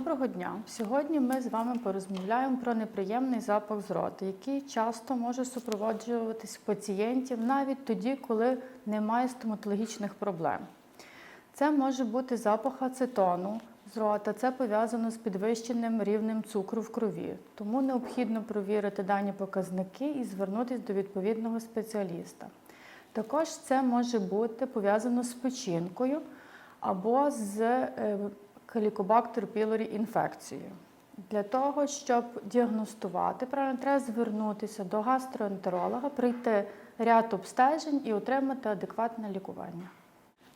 Доброго дня! Сьогодні ми з вами порозмовляємо про неприємний запах з рота, який часто може супроводжуватись пацієнтів навіть тоді, коли немає стоматологічних проблем. Це може бути запах ацетону з рота, це пов'язано з підвищеним рівнем цукру в крові. Тому необхідно провірити дані показники і звернутися до відповідного спеціаліста. Також це може бути пов'язано з печінкою або з Helicobacter pylori інфекцією. Для того, щоб діагностувати, правильно, треба звернутися до гастроентеролога, пройти ряд обстежень і отримати адекватне лікування.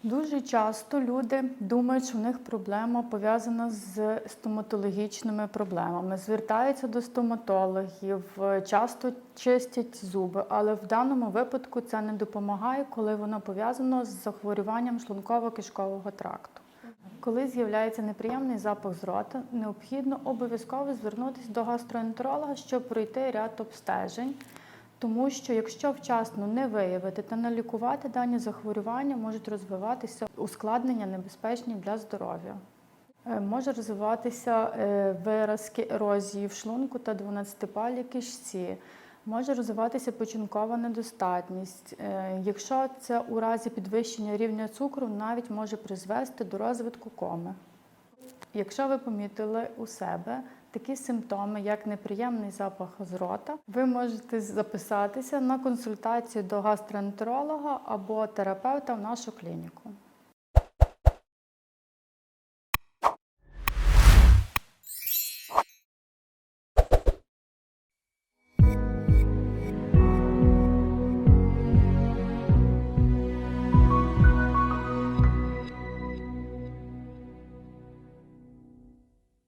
Дуже часто люди думають, що в них проблема пов'язана з стоматологічними проблемами. Звертаються до стоматологів, часто чистять зуби, але в даному випадку це не допомагає, коли воно пов'язано з захворюванням шлунково-кишкового тракту. Коли з'являється неприємний запах з рота, необхідно обов'язково звернутися до гастроентеролога, щоб пройти ряд обстежень. Тому що якщо вчасно не виявити та не лікувати дані захворювання, можуть розвиватися ускладнення небезпечні для здоров'я. Е, Може розвиватися е, виразки ерозії в шлунку та 12-палій кишці. Може розвиватися печінкова недостатність. Е, Якщо це у разі підвищення рівня цукру, навіть може призвести до розвитку коми. Якщо ви помітили у себе такі симптоми, як неприємний запах з рота, ви можете записатися на консультацію до гастроентеролога або терапевта в нашу клініку.